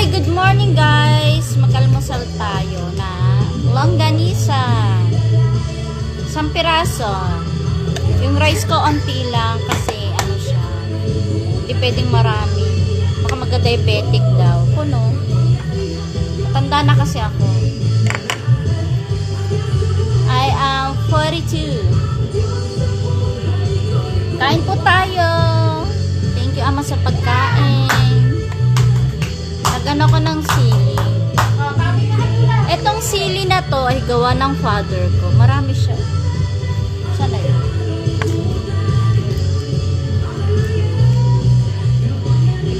Hi, good morning guys! Magkalmusal tayo na longganisa. Isang piraso. Yung rice ko onti lang kasi ano siya, hindi pwedeng marami. Baka magka-diabetic daw. Puno. Matanda na kasi ako. I am 42. Kain po tayo. Thank you ama sa pagkain. Nagano ko ng sili. Etong sili na to ay gawa ng father ko. Marami siya. Sana yun?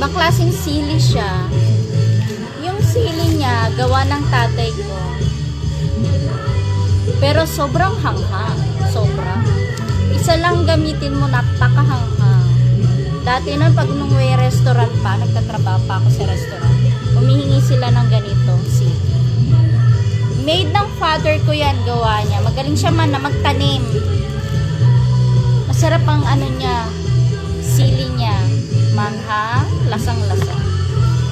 Ibang klaseng sili siya. Yung sili niya, gawa ng tatay ko. Pero sobrang hanghang. Sobra. Isa lang gamitin mo, napakahanghang. Dati nun, pag nung restaurant pa, nagtatrabaho pa ako sa restaurant, humihingi sila ng ganito, sili. Made ng father ko yan, gawa niya. Magaling siya man na magtanim. Masarap ang ano niya, sili niya. Manghang, lasang-lasa.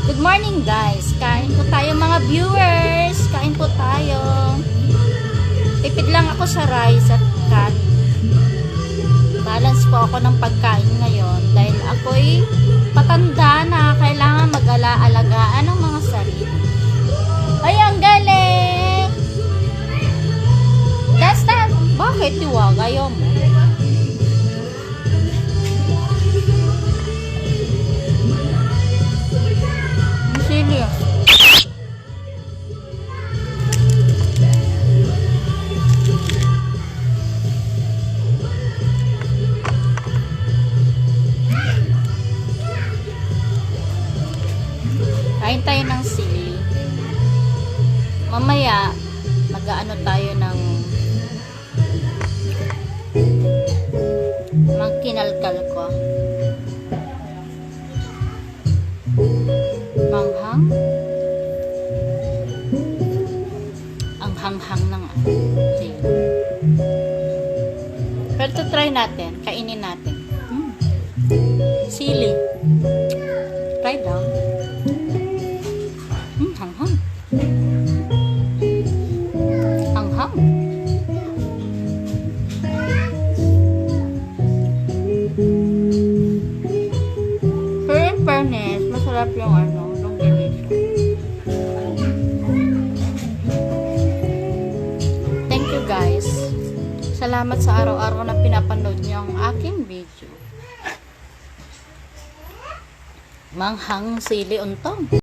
Good morning guys. Kain po tayo mga viewers. Kain po tayo. Tipid lang ako sa rice at kanin. Balance po ako ng pagkain ngayon dahil ako'y patanda na kailangan mag-ala-alagaan ng mga sarili. Ay, ang galing! That. Bakit tiwag? Ayaw mo. Kain tayo ng sili. Mamaya, mag-ano tayo ng magkinalkal ko. Manghang. Ang hanghang ng sili. Pero to try natin. Kainin natin. Hanghang. Pero in fairness, masarap yung ano, longganisa. Thank you guys. Salamat sa araw-araw na pinapanood niyo ang aking video. Manghang sili untong.